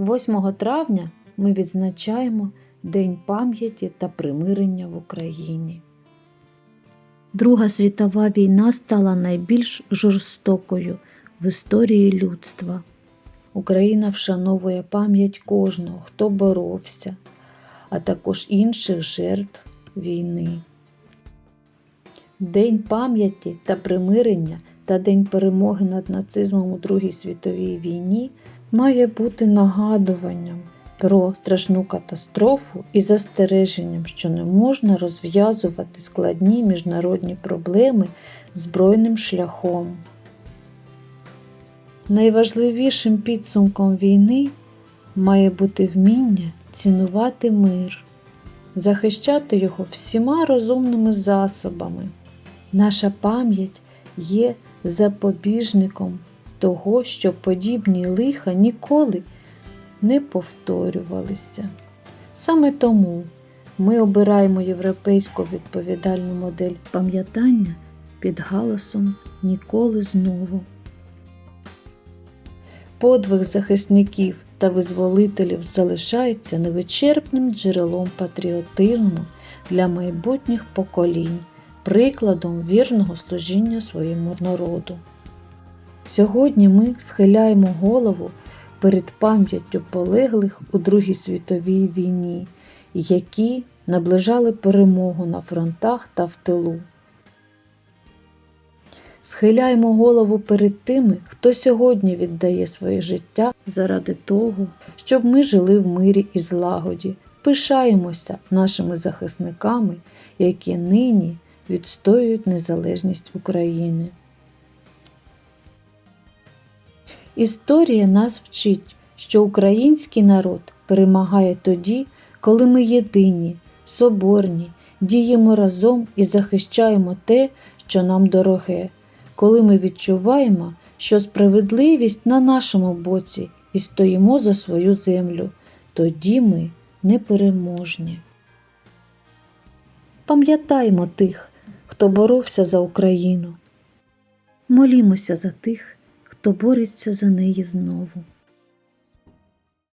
8 травня ми відзначаємо День пам'яті та примирення в Україні. Друга світова війна стала найбільш жорстокою в історії людства. Україна вшановує пам'ять кожного, хто боровся, а також інших жертв війни. День пам'яті та примирення та День перемоги над нацизмом у Другій світовій війні має бути нагадуванням про страшну катастрофу і застереженням, що не можна розв'язувати складні міжнародні проблеми збройним шляхом. Найважливішим підсумком війни має бути вміння цінувати мир, захищати його всіма розумними засобами. Наша пам'ять є запобіжником того, щоб подібні лиха ніколи не повторювалися. Саме тому ми обираємо європейську відповідальну модель пам'ятання під галасом Ніколи знову. Подвиг захисників та визволителів залишається невичерпним джерелом патріотизму для майбутніх поколінь, прикладом вірного служіння своєму народу. Сьогодні ми схиляємо голову перед пам'яттю полеглих у Другій світовій війні, які наближали перемогу на фронтах та в тилу. Схиляємо голову перед тими, хто сьогодні віддає своє життя заради того, щоб ми жили в мирі і злагоді. Пишаємося нашими захисниками, які нині відстоюють незалежність України. Історія нас вчить, що український народ перемагає тоді, коли ми єдині, соборні, діємо разом і захищаємо те, що нам дороге, коли ми відчуваємо, що справедливість на нашому боці і стоїмо за свою землю, тоді ми непереможні. Пам'ятаймо тих, хто боровся за Україну. Молімося за тих, хто бореться за неї знову.